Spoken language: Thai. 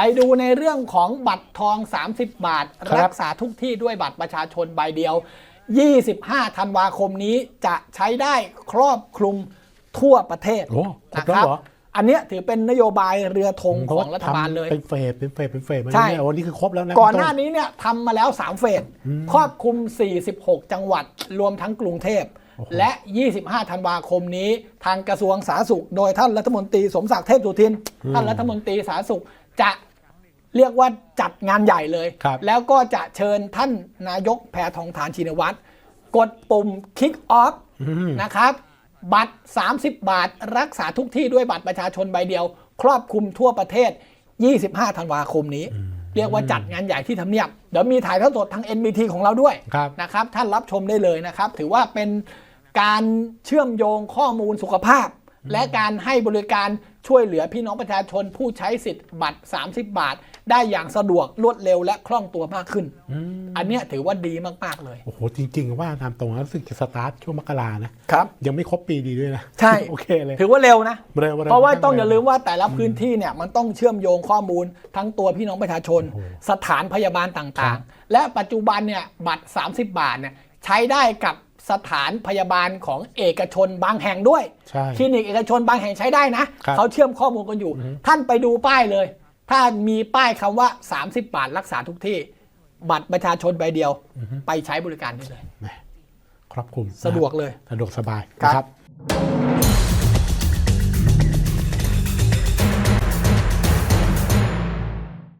ไปดูในเรื่องของบัตรทอง 30 บาท ครับ รักษาทุกที่ด้วยบัตรประชาชนใบเดียว 25 ธันวาคมนี้จะใช้ได้ครอบคลุมทั่วประเทศโอ้ครบนะแล้วครับ เหรออันเนี้ยถือเป็นนโยบายเรือธงของรัฐบาลเลย เป็นเฟสเป็นเฟสเป็นเฟสมาใช่เนี่ยวันนี้คือครบแล้วนะก่อนหน้าคุณต้นี้เนี่ยทำมาแล้ว 3 เฟส ครอบคลุม 46 จังหวัดรวมทั้งกรุงเทพ และ 25 ธันวาคมนี้ ทางกระทรวงสาธารณสุข โดยท่านรัฐมนตรีสมศักดิ์เทพสุทิน ท่านรัฐมนตรีสาธารณสุขจะ เรียกว่าจัดงานใหญ่เลยครับแล้วก็จะเชิญท่านนายกแพทองทานชินวัตรกดปุ่ม Kick Off อืมนะครับ บัตร 30 บาท รักษาทุกที่ด้วยบัตรประชาชนใบเดียว ครอบคลุมทั่วประเทศ 25 ธันวาคมนี้ เรียกว่าจัดงานใหญ่ที่ทำเนียบ เดี๋ยวมีถ่ายทอดสดทาง NBT ของเราด้วยครับนะครับ ท่านรับชมได้เลยนะครับ ถือว่าเป็นการเชื่อมโยงข้อมูลสุขภาพ และการให้บริการช่วยเหลือพี่น้องประชาชนผู้ใช้สิทธิ์บัตร 30 บาท ได้อย่างสะดวกรวดเร็วและคล่องตัวมากขึ้น อันเนี้ยถือว่าดีมาก ๆ เลย โอ้โห จริง ๆ ว่าตามตรงแล้วรู้สึกจะสตาร์ทช่วงมกรานะครับ ยังไม่ครบปีดีด้วยนะ ใช่ โอเคเลย ถือว่าเร็วนะเร็วเพราะว่าต้องอย่าลืมว่าแต่ละพื้นที่เนี่ยมันต้องเชื่อมโยงข้อมูล ทั้งตัวพี่น้องประชาชนโอ้โหสถานพยาบาลต่างๆ และปัจจุบันเนี่ยบัตร 30 บาทเนี่ยใช้ได้กับ สถานพยาบาลของเอกชนบางแห่งด้วย ใช่ คลินิกเอกชนบางแห่งใช้ได้นะ ครับเขาเชื่อมข้อมูลกันอยู่ท่านไปดูป้ายเลย ถ้ามีป้ายคำว่า 30 บาทรักษาทุกที่ บัตรประชาชนใบเดียว ไปใช้บริการได้เลย แหมครอบคลุมสะดวกเลย สะดวกสบายครับ นะครับ